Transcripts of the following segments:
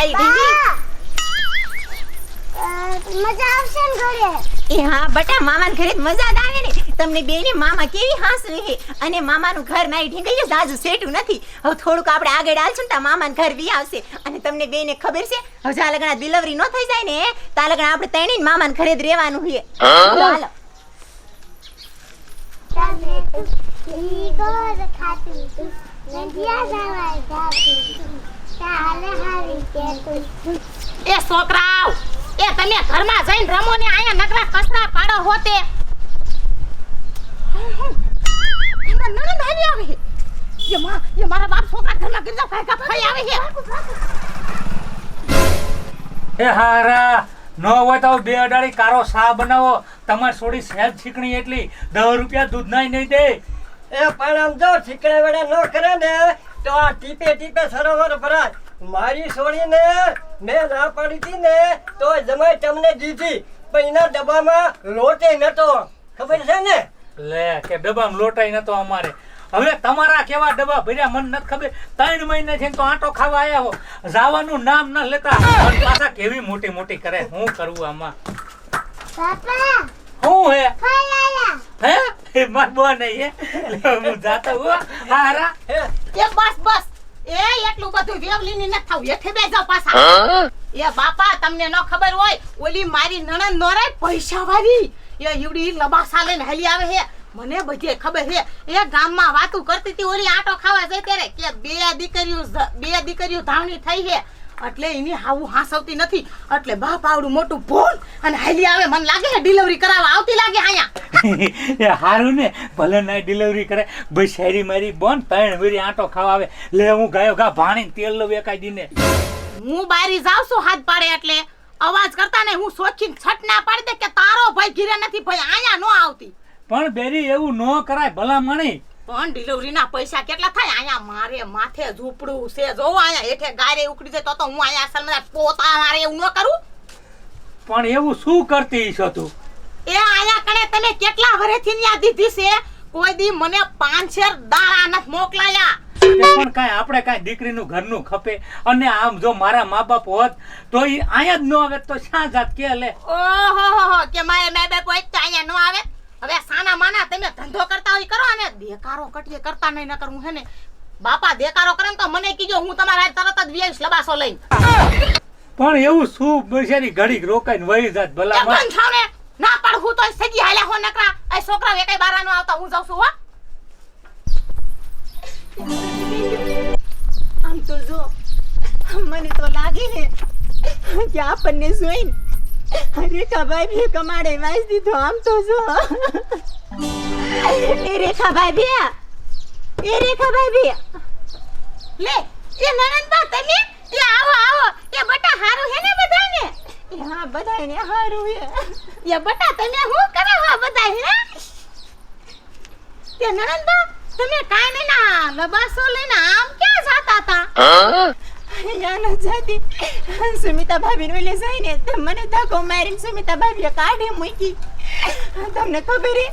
મારી દીદી મજા આવશે ને ઘરે? એ હા બટા મામાના ઘરે મજા જ આવે ને. તમને બેને મામા કેવી હાસવે છે અને મામાનું ઘર નાઈ ઢીંગઈ જાજુ સેટું નથી. હવે થોડુંક આપણે આગળ આલશું ને તા મામાનું ઘર વી આવશે. અને તમને બેને ખબર છે હવે જા લગણા ડિલિવરી ન થઈ જાય ને તા લગણા આપણે તેણી મામાના ઘરે જ રહેવાનું છે. હાલો. તમે ઈ ગોર ખાતી તું. નદિયા જવા જાતું તું ચાલે હારી કે તું એ છોકરાઓ એ તમે ઘરમાં જઈને રમો ને અહીંયા નકરા કસરા પાડો હોતે. એમાં નણંદ આવી આવે એ માં એ મારા બાપ છોકરા ઘરમાં ગીરજા ભાગા ફરી આવે છે. એ હારા ન હોય તો બે અડાડી કારો સા બનાવો. તમારે થોડી સેલ છીકણી એટલી. દસ રૂપિયા દૂધ નાય નહીં દે. એ પણ આમ જો ઠીકડા વડે ન કરે ને તો આ ટીપે ટીપે સરોવર ભરાય. મારી છોડીને મેં ના પાડી હતી ને તો જમાઈ તમને દીધી. પણ એના ડબ્બામાં લોટે નતો. ખબર છે ને? લે કે ડબ્બામાં લોટાઈ નતો અમારે. હવે તમારા કેવા ડબ્બા ભર્યા મને નથી ખબર. ત્રણ મહિને છે તો આટો ખાવા આયા હો. જવાનું નામ ન લેતા. પાછા કેવી મોટી મોટી કરે? હું કરવું આમાં? હું હે? હે? એ માર નહીં હે? હું જાતો હું. હારા. હે? એ બસ બસ. એ એટલું બધું વેવલીની ન થાવ હેઠે બે જાવ પાછા. એ બાપા તમને ન ખબર હોય ઓલી મારી નણંદ નોરે પૈસા વાળી. એ ઈવડી લબાસા લઈને હાલી આવે હે. મને બધી ખબર હે. એ ગામમાં વાતું કરતી હતી ઓલી આટો ખાવા જઈ ત્યારે કે બે દીકરીઓ બે દીકરીઓ ધાવણી થઈ છે એટલે એની હાવું હાસવતી નથી. એટલે બાપ આવડું મોટું ભૂલ અને હાલી આવે મને લાગે છે ડિલિવરી કરાવવા આવતી લાગે અહીંયા. એ હારું ને ભલે ના ડિલિવરી કરે ભાઈ શેરી મારી બોન ત્રણ વેરી આટો ખાવા આવે. લે હું ગાયો ગા ભાણી તેલ લો વેકાઈ દીને. હું બારી જાવ છું હાથ પાડે એટલે. અવાજ કરતા ને હું સોચીને છટ ના પાડી દે કે તારો ભાઈ ઘીરે નથી ભાઈ અહીંયા નો આવતી. પણ બેરી એવું ન કરાય ભલા મણી પણ ડિલિવરી ના પૈસા કેટલા થાય? અહીંયા મારે માથે ઝૂંપડું છે. જો અહીંયા હેઠે ગારે ઉકળી જાય તો તો હું અહીંયા અસલ પોતા મારે એવું ન કરું? પણ એવું શું કરતી છો તું? એ અહીંયા કણે તમે કેટલા વર્ષથી ન્યા દીધી છે? કોઈ દી મને પાંચ છેર દાણા નથ મોકલાયા. પણ કાંઈ આપણે કાંઈ દીકરીનું ઘરનું ખપે? અને આમ જો મારા મા બાપ હોત તો એ અહીંયા જ ન આવે તો શા જાત કે લે? ઓહો હો કે મારે મેં બે તો અહીંયા ન આવે? ધંધો કરતા હોય કરો અને દેકારો કટીએ કરતા નહીં ન કરું હે ને બાપા દેકારો કરે તો મને કીજો હું તમારા તરત જ વ્યાસ લબાસો લઈને. પણ એવું શું બિચારી ઘડીક રોકાઈને વહી જાત ભલા. બંધ ને ના પણ હું તો સગી હાલે હો નકરા. આ છોકરા એકાઈ બારા નો આવતા હું જાઉં છું હો. આમ તો જો મને તો લાગે ને કે આપણને જોઈને રેખાભાઈ ભી કમાડે વાંચ દીધો આમ તો જો. એ રેખાભાઈ ભી એ લે એ તમે? એ આવો આવો. એ બટા હારું હે ને બધાને? હા બધાને હારું હે. એ બટા તમે હું કરે હો બધા હે? તે નણંદબા તમે કાઈ નહીં ના લબાસો લઈને આમ ક્યાં જાતા હતા? યાનો જાતી. સુમિતા ભાભીને જઈને તો મને ધક્કો મારીને સુમિતા ભાભીએ કાઢે મૂકી. તમને ખબર હે?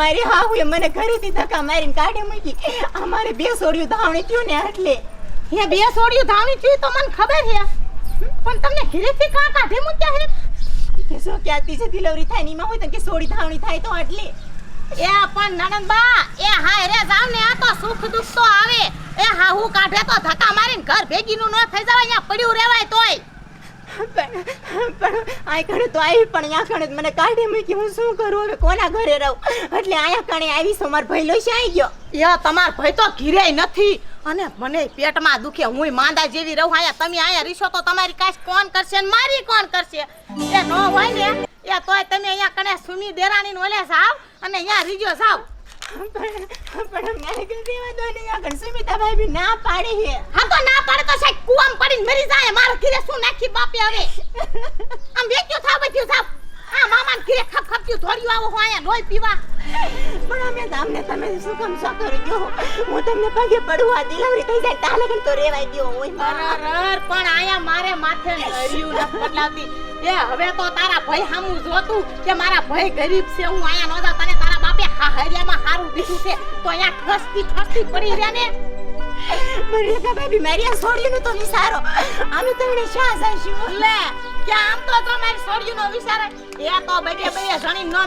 મારી હાહુએ મને ઘરેથી ધક્કા મારીને કાઢી મૂકી. અમારે બે સોડિયું ધાવણી થયું ને એટલે હે બે સોડિયું ધાવણી થયું તો મને ખબર છે પણ તમને ઘરેથી કા કાઢી મૂક્યા હે? કે શું આતી છે ડિલિવરી થાય ને એમાં હોય તો કે સોડી ધાવણી થાય તો એટલે એ પણ નણંદબા એ હા રે જાવ ને આ તો સુખ દુઃખ તો આવે. એ હાહુ કાઢે તો ધક્કા મારીને ઘર ભેગીનું ન થઈ જવાય અહીંયા પડ્યું રહેવાય તોય. પણ પણ આ કણે તો આવી પણ અહીંયા કણે મને કાઢી મૂકી હું શું કરું? હવે કોના ઘરે રહું? એટલે અહીંયા કણે આવી છો મારો ભાઈ છે આવી ગયો. યા, તમાર ભાઈ તો ઘીરે નથી. અને મને પેટમાં દુખે હું માંદા જેવી રહું. અહીંયા તમે અહીંયા રીશો તો તમારી કાશ કોણ કરશે ને મારી કોણ કરશે? એ નો હોય ને. એ તોય તમે અહીંયા કણે સુમી દેરાણી ઓલે જાવ અને અહીંયા રીજો જાવ. તો તો હવે હું તમને તમે શું કામ શું તો ગયો મારા પણ આયા મારે માથે નર્યું ન બદલાવતી એ હવે તો તારા ભાઈ સામું જોતું કે મારા ભાઈ ગરીબ છે, હું આયા નો તને હાહરિયામાં હારું બીજું છે. તો અહીંયા ઠસતી ઠસતી પડી રહ્યા ને. તો વિચારો. આમે તને શા જાશું લે કે આમ તો છોડીનો વિચાર. એ તો જણી નો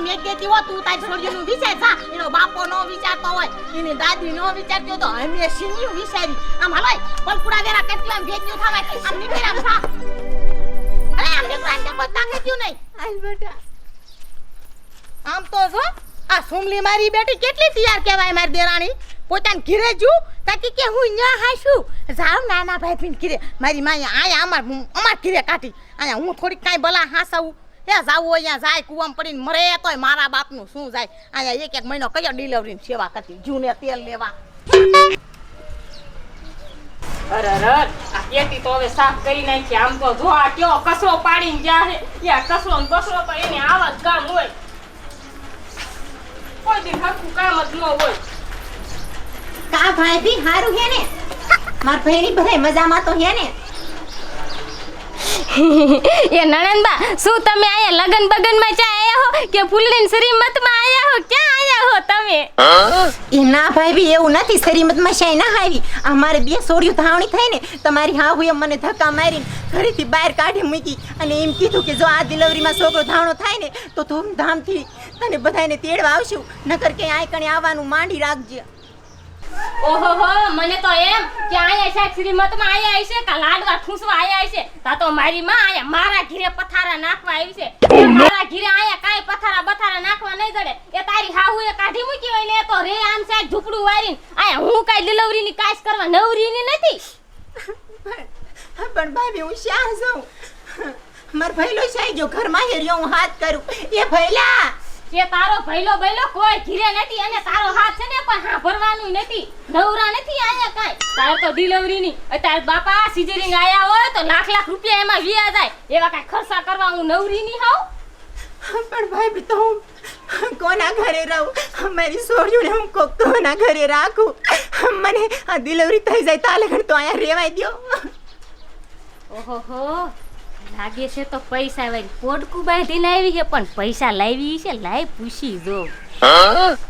હો તારી વિચાર એનો બાપો નો વિચારતો હોય એની દાદી નો વિચારતી તો અમે સિનિયું વિચારી આમ હલાય પલકુડા દેરા કેટલી ભેગ્યું થવાય આમ જા. અરે આમ નીકળ આમ કોઈ તાકેત્યું નહીં. આલ બેટા. આમ તો જો આ સુમલી મારી બેટી કેટલી તૈયાર કહેવાય મારી દેરાણી? પોતાને ઘીરે જુ તાકી કે હું ન હાશું જાવ નાના ભાઈ પીન ઘીરે. મારી માં આયા અમાર અમાર ઘીરે કાઢી. અહીંયા હું થોડીક કાંઈ ભલા હાસાવું. એ જાવું અહીંયા જાય, કુવામાં પડીને મરે તોય મારા બાપનું શું જાય? અહીંયા એક એક મહિનો કયો ડિલિવરીની સેવા કરતી? જૂને તેલ લેવા. અરે આ કેટી તો હવે સાફ કરી નાખી. આમ તો જો આ કયો કચરો પાડીને જ્યાં છે. કચરો કચરો તો એની આવા જ કામ હોય. કોઈ દી હરખું કામ જ ન હોય. કા ભાભી હારું હે ને? માર ભાઈની ભલે મજામાં તો હે ને? એ નણંદબા શું તમે આયા લગન બગનમાં ચા આયા હો? કે ફૂલડીન શ્રીમતમાં આયા હો? ક્યાં આયા હો તમે? એ ના ભાભી એવું નથી. શરીમતમાં શાય ના આવી. આ મારે બે સોડિયું ધાવણી થઈ ને તમારી હાહુએ મને ધક્કા મારીને ઘરેથી બહાર કાઢી મૂકી અને એમ કીધું કે જો આ ડિલિવરીમાં છોકરો ધાવણો થાય ને તો ધૂમધામથી તને બધાને તેડવા આવશું. નકર કે આય કણે આવવાનું માંડી રાખજે. ઓહો મને તો એમ કે આયા શાક શ્રીમતમાં આયા છે કે લાડવા ઠૂસવા આયા છે તા તો મારી માં આયા મારા ઘીરે પથારા નાખવા આવી છે. એ મારા ઘીરે આયા કાંઈ પથારા બથારા નાખવા નહીં જડે. એ તારી હાહુએ કાઢી મૂકી હોય ને તો રે આમ સાહેબ ઝૂપડું વારીને આયા હું કાંઈ ડિલિવરીની કાશ કરવા નવરીની નથી? પણ ભાભી હું શ્યાં જાઉં? માર ભઈલો શાય જો ઘરમાં હેર્યો હું હાથ કરું. એ ભઈલા કે તારો ભૈલો ભૈલો કોઈ ઘીરે નથી અને તારો હાથ છે ને પણ હા ભરવાનું નથી. નવરા નથી આયા કાંઈ. તાર તો ડિલિવરી ની અત્યારે બાપા સિઝરિંગ આયા હોય તો લાખ લાખ રૂપિયા એમાં વ્યા જાય. એવા કાંઈ ખર્ચા કરવા હું નવરી ની હાઉ? પણ ભાઈ તો હું કોના ઘરે રહું? મારી સોળીઓને હું કોક કોના ઘરે રાખું? મને આ ડિલિવરી થઈ જાય તાલે ઘર તો અહીંયા રેવાય દ્યો. ઓહોહો. લાગે છે તો પૈસા વાળી પોડકું બાંધી લાવી છે પણ પૈસા લાવી છે લાઈ પૂછી જો.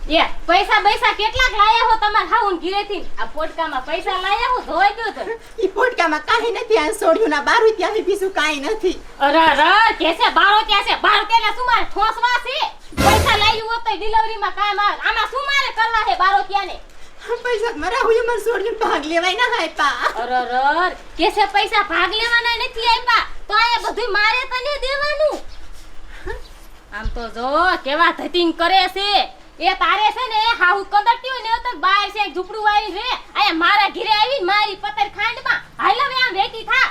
એ પૈસા પૈસા કેટલાક લાયા હો તમાર હાઉન ઘીરેથી? આ પોડકામાં પૈસા લાયા હો ધોઈ ગયો તો. ઈ પોટકામાં કાઈ નથી આ સોળીઓના બારું ત્યાંથી બીજું કાઈ નથી. અરે અરે કે છે બારો ત્યાં છે બાર ત્યાં શું મારે ઠોસવા છે? પૈસા લાવ્યું હોત તો ડિલિવરીમાં કામ આવે આમાં શું મારે કરવા છે બારો ત્યાં ને પૈસા, મારા હું મારી સોળીઓ ભાગ લેવાય, ના હાય પા. અર, અરે કે છે પૈસા ભાગ લેવાના નથી આપ્યા તો આ બધું મારે તને દેવાનું. આમ તો જો, કેવા ધતિંગ કરે છે. એ તારે છે ને હાઉ કંદરતી હોય ને તો બહાર છે એક ઝૂપડું વાળી રે. આયા મારા ઘરે આવી મારી પતર ખાંડમાં હાલો વે આમ વેતી થા.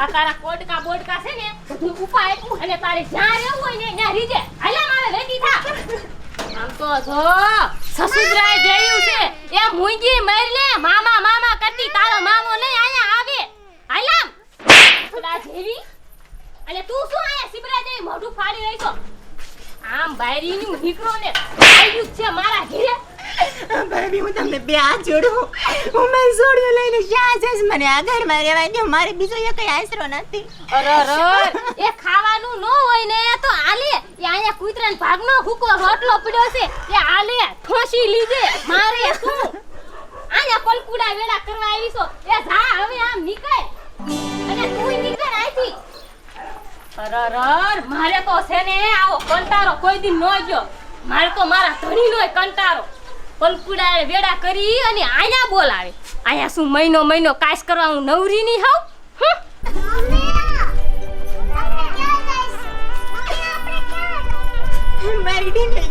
આ તારા કોડકા બોડકા છે ને બધું ઉપા આપ્યું અને તારે જ્યાં રહેવું હોય ને, ત્યાં રીજે. હાલો મારે વેતી થા. આમ તો જો સસુદરાય જયું છે. એ મુંજી મર લે. મામા મામા કરતી, તારો મામો નહીં આયા આવે. હાલામ થોડા જેવી અને તું શું આયા સિબરા જેવી મોઢું ફાડી રહી છો આમ બાયરીનું નીકળો ને. આવ્યું છે મારા ઘરે. ભાભી, હું તમને બે જોડું. હું મારી સોળીઓ લઈને જ્યાં જઈશ, મને આ ઘરમાં રહેવાય દ્યો. મારે બીજો એ કઈ આશરો નથી. અરે એ ખાવાનું ન હોય ને તો આલે. એ અહીંયા કૂતરાને ભાગનો ભૂકો રોટલો પડ્યો છે. એ આલે, ઠોસી લીજે. મારે શું? અહીંયા પલકુડા વેડા કરવા આવી છો. એ જા, હવે આમ નીકળ. અને તું નીકળ આઈથી અરે અરે મારે તો છે ને, આવો કંટારો કોઈ દી ન ગયો. મારે તો મારા ધણીનો કંટારો પલકુડા વેડા કરી અને આયા બોલાવે. આયા શું મહિનો મહિનો કાશ કરવા હું નવરી ની હોઉં? ક્યાં ક્યાં મારી ક્યાં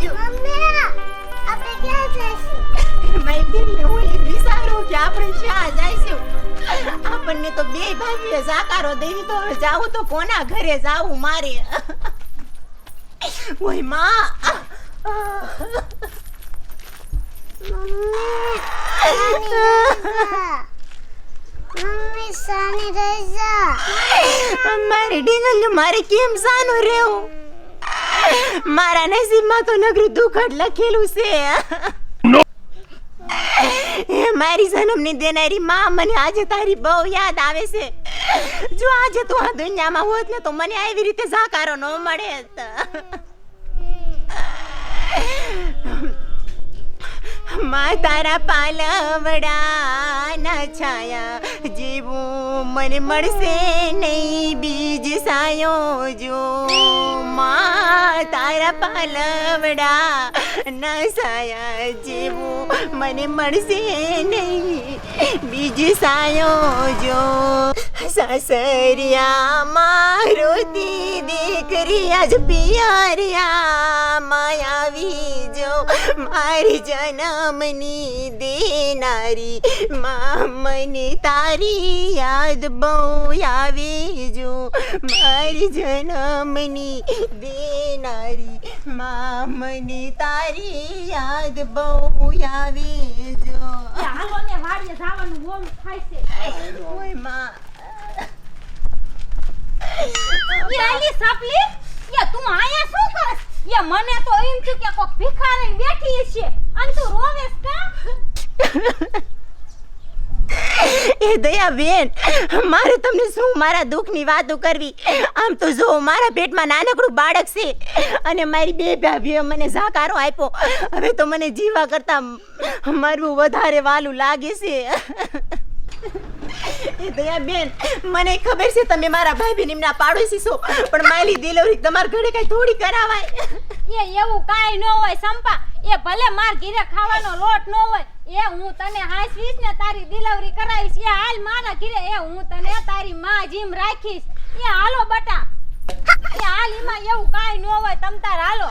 મારી ઢીંગલી હું કે આપણે શ્યાં જઈશું આપણને તો બે ભાભીએ જાકારો દેવી તો જાવું તો કોના ઘરે જાવું મારે ઓય મારી ઢીંગલીઓ મારે કેમ સાનું રહેવું? મારા નસીબમાં તો નગરું દુઃખ લખેલું છે. મારી જન્મની દેનારી માં મને આજે તારી બહુ યાદ આવે છે. જો આજે તું આ દુનિયામાં હોત ને તો મને આવી રીતે જાકારો ન મળે. માં તારા પાલવડા ના છાયા જેવું મને મળશે નહીં બીજ સાયો જો. માં તારા પાલવડા ના સાયા જેવું મને મળશે નહીં બીજ સાયો જો. સાસરિયા મારુતિ દીકરી આજ પિયરિયા માયાવી જો મારી જન્મની દેનારી મામની મને તારી યાદ બહુ આવે જો મારી જન્મની દેનારી મામની મને તારી યાદ બહુ આવે જો વાડીએ જવાનું મોડું થાય છે. ઓયમાં. એ સાપલી? એ તું આયા શું કરસ? એ મને તો એમ થયું કે કોક ભિખારી બેઠી છે અને તું રોવેસ કા? એ દયા બેન મારે તમને શું મારા દુઃખની વાતો કરવી? આમ તો જો, મારા પેટમાં નાનકડું બાળક છે અને મારી બે ભાભીઓ મને ઝાકારો આપ્યો. હવે તો મને જીવા કરતા મરવું વધારે વાલું લાગે છે. દયા બેન મને ખબર છે તમે મારા ભાઈ બહેન એમના પાડોશી છો પણ મારી ડિલિવરી તમાર ઘરે કઈ થોડી કરાવાય. એ એવું કાંઈ ન હોય સંપા. એ ભલે માર ઘીરે ખાવાનો લોટ ન હોય એ હું તને હાસવીશ ને તારી ડિલિવરી કરાવીશ. એ હાલ મારા ઘીરે એ હું તને તારી માં જીમ રાખીશ. એ હાલો બટા. એ હાલ એમાં એવું કાંઈ ન હોય તમ તાર હાલો.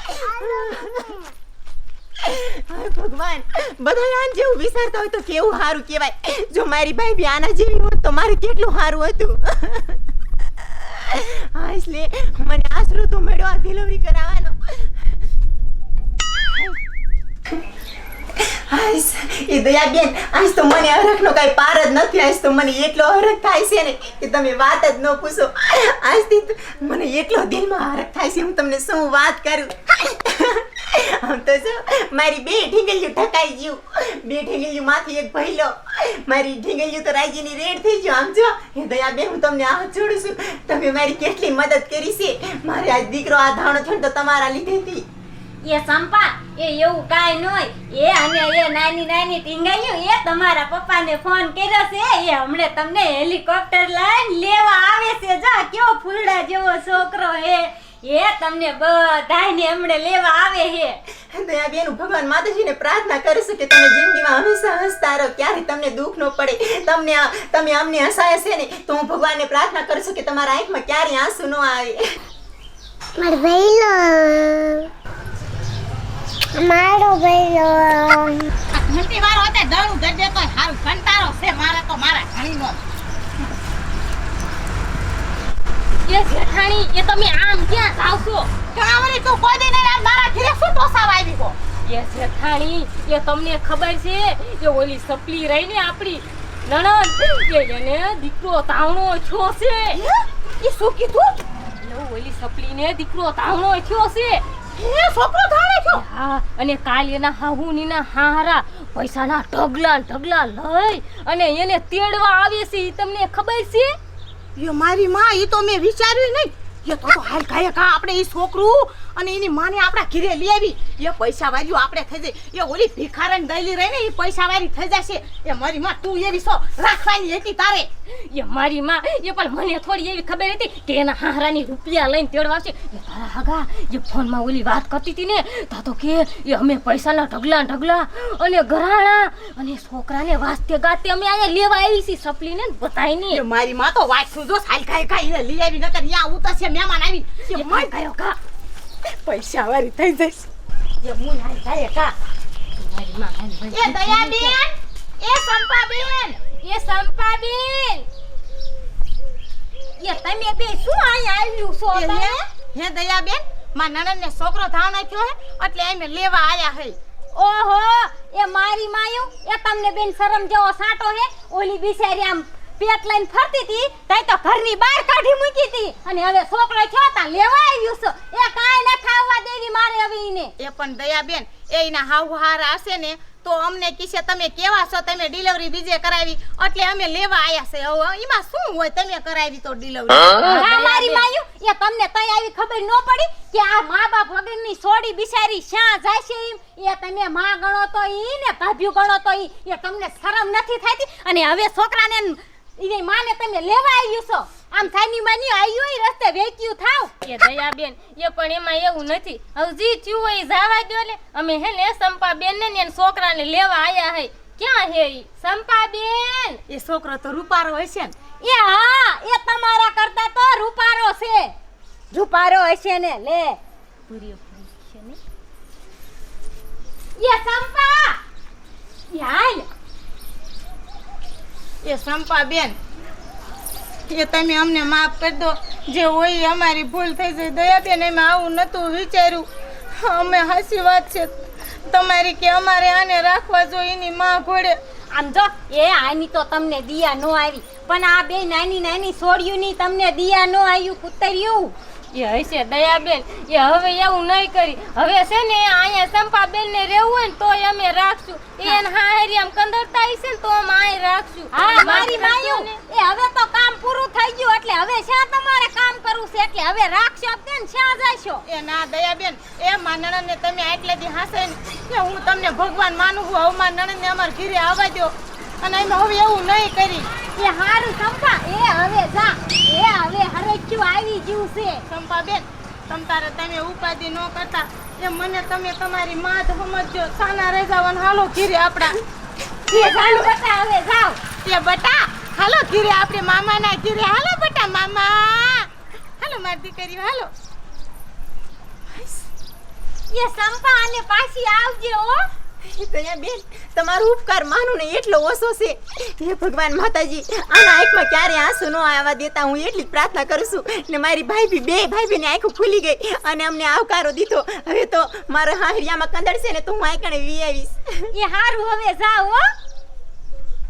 ભગવાન બધા આન જેવું વિચારતા હોય તો કેવું સારું કહેવાય. જો મારી ભાઈ આના જેવી હોત તો મારે કેટલું સારું હતું. હા, એટલે મને આશરો તો મળ્યો આ ડિલિવરી કરાવવાનો. આઈસ એ દયાબેન, આજ તો મને હરખનો કાંઈ પાર જ નથી, આજ તો મને એટલો હરખ થાય છે ને કે તમે વાત જ ન પૂછો. આજથી મને એટલો દિલમાં હરખ થાય છે, હું તમને શું વાત કરું? આમ તો શું? મારી બે ઢીંગલિયું ઢકાઈ ગયું. બે ઢીંગલિયું માંથી એક ભઈલો મારી ઢીંગલિયું તો રાજીની રેડ થઈ ગયું. આમ જો, હે દયાબેન હું તમને આ છોડું છું. તમે મારી કેટલી મદદ કરી છે. મારે આજ દીકરો આ ધાણો છે તો તમારા લીધેથી એ સંપા એ એવું કાંઈ ન હોય એ અને એ નાની નાની ટીંગાઈયું એ તમારા પપ્પાને ફોન કર્યો છે. એ હમણે તમને હેલિકોપ્ટર લઈને લેવા આવે છે. જા કેવો ફૂલડા જેવો છોકરો હે. એ તમને બધાયને હમણે લેવા આવે હે. દયા બેન ભગવાન માતાજીને પ્રાર્થના કરીશું કે તમે જિંદગીમાં હંમેશા હસતા રહો ક્યારે તમને દુઃખ ન પડે. તમને તમે અમને હસાય છે ને તો હું ભગવાનને પ્રાર્થના કરીશું કે તમારા આંખમાં ક્યારેય આંસુ ન આવે. મારો ભઈલો મારો ભઈલો ઘંટી વાળો હતા દણું ગજે તો હાલ કંટારો છે મારે તો મારા ઘણીનો. એ જેઠાણી એ તમે આમ ક્યાં જાવ છો કાવરી તું કોઈ દી નહીં આમ મારા ઘરે શું ટોસાવા આવી ગો એ જેઠાણી એ તમને ખબર છે એ ઓલી સપલી રહી ને આપણી નણંદ એ એને દીકરો તાવણો છો. છે એ શું કીધું? ઓલી સપલીને દીકરો તાવણો છો છે. એ છોકરો ધારે છો હા અને કાલ એના હાહુનીના હારા પૈસાના ઢગલા ને ઢગલા લઈ અને એને તેડવા આવે છે એ તમને ખબર છે? એ મારી માં, ઈ તો મેં વિચાર્યું નહીં. યો, તો હાલ કાંઈ કા આપણે ઈ છોકરું અને એની માને આપણા ઘીરે લઈ આવી. એ પૈસા વાળ્યું આપણે થઈ જાય. એ ઓલી ભિખારણ દઈલી રહી ને એ પૈસા વાળી થઈ જશે. એ મારી માં તું એવી સો રાખવાની હતી તારે. એ મારી માં? એ પણ મને થોડી એવી ખબર હતી કે એના હારાની રૂપિયા લઈને તેડવા આવશે. એ તારા હગા એ ફોનમાં ઓલી વાત કરતી હતી ને તા તો કે એ અમે પૈસાના ઢગલા ઢગલા અને ઘરાણા અને છોકરાને વાસ્તે ગાતે અમે અહીંયા લેવા આવી છીએ સપલીને ને બતાવીને મારી માં તો વાત સુજો સાલ ખાઈ કાંઈ એને લઈ આવી નકર અહીંયા ઉતરશે મહેમાન આવી. એ ગયો કા પૈસા વાળી થઈ જઈશ એ મું હાલ જાય કા મારી માં એ દયાબેન એ સંપાબેન એ સંપાબેન એ તમે બે શું અહીંયા આવ્યું છો હે દયાબેનમાં છોકરો ધાવ નાખ્યો હે એટલે અમે લેવા આયા હે ઓહો એ મારી માયું એ તમને બેન શરમ જેવો સાટો હે ઓલી બિચારી આમ પેટ લઈને ફરતી હતી તઈ તો ઘરની બહાર કાઢી મૂકી હતી. અને હવે છોકરો થયો તા લેવા આવ્યું છે. એ કાંઈ ના ખાવા દેવી મારે હવે ઈને. એ પણ દયાબેન એ એના હાવ હાર હશે ને તો અમને કીશે તમે કેવા છો? તમે ડિલિવરી બીજે કરાવી. એટલે અમે લેવા આયા છે. હવે એમાં શું હોય? તમે કરાવી તો ડિલિવરી. હા? મારી માયુ એ તમને તઈ આવી ખબર ન પડી કે આ મા બાપ વગરની સોડી બિચારી શ્યાં જાય છે એમ? એ તમે માં ગણો તો ઈ ને ભાભ્યું ગણો તો ઈ. એ તમને શરમ નથી થતી અને હવે છોકરાને ઈને માને તમે લેવા આવ્યું છો? આમ થાની માની આવ્યું હોય રસ્તે વેક્યું થાવ. એ દયાબેન એ પણ એમાં એવું નથી. હવે જી થયું હોય જાવા દ્યો ને. અમે હે ને સંપા બેન ને ને એના છોકરાને લેવા આયા હે. ક્યાં હે ઈ? સંપા બેન એ છોકરો તો રૂપારો હશે ને. એ હા એ તમારા કરતા તો રૂપારો છે. રૂપારો હશે ને લે. પૂરીઓ પૂરી છે ને. એ સંપા એ હાલ એ સંપાબેન, એ તમે અમને માફ કરી દો. જે હોય એ અમારી ભૂલ થઈ જાય. દયાબેન એમાં આવું નતું વિચાર્યું. અમે હાસી વાત છે. તમારી કે અમારે આને રાખવા જોઈએ, એની માં ઘોડે આમ જો, એ આની તો તમને દિયા નો આવી. પણ આ બે નાની નાની છોડ્યું ની તમને દિયા નો આવ્યું, કુતર્યું. એ હશે દયાબેન. એ હવે એવું નહીં કરી. હવે છે ને અહીંયા સંપાબેન ને રહેવું હોય ને તોય અમે રાખશું. એને હા. હેરી આમ કંદરતા હશે ને તો અમે અહીં રાખશું. હા મારી માયું. એ હવે તો કામ પૂરું થઈ ગયું એટલે હવે શા તમારે કામ કરવું છે એટલે હવે રાખશો કે ને શા જશો. એ ના દયાબેન એ માં નણંદને તમે આટલે દી હાસે ને કે હું તમને ભગવાન માનું છું. હવે માં નણંદને અમારા ઘીરે આવવા દો અને એમાં હવે એવું નહીં કરી. એ હારું સંપા એ હવે જા. એ હવે હરેચ્યું આવી ગયું છે. સંપા બેન તમ તારે તમે ઉપાધિ ન કરતા. એ મને તમે તમારી માત જ સમજજો. સાના રેજાવન હાલો ઘીરે આપણા. એ ચાલુ બટા હવે જાઓ. એ બટા હાલો ઘીરે આપણે મામાના ઘીરે. હાલો બટા મામા. હાલો મારી દીકરી હાલો. એ સંપા અને પાછી આવજે હો. દયા બેન, તમારો ઉપકાર માનું ને એટલો ઓછો છે. હે ભગવાન માતાજી, આના આંખમાં ક્યારે આંસુ ન આવવા દેતા હું એટલી પ્રાર્થના કરું છું ને મારી ભાઈ બી બે ભાઈ બેની આંખો ખુલી ગઈ અને અમને આવકારો દીધો. હવે તો મારા હાહરિયામાં કંદડ છે ને તો હું આંકણે વી આવીશ. એ હારું, હવે જાઓ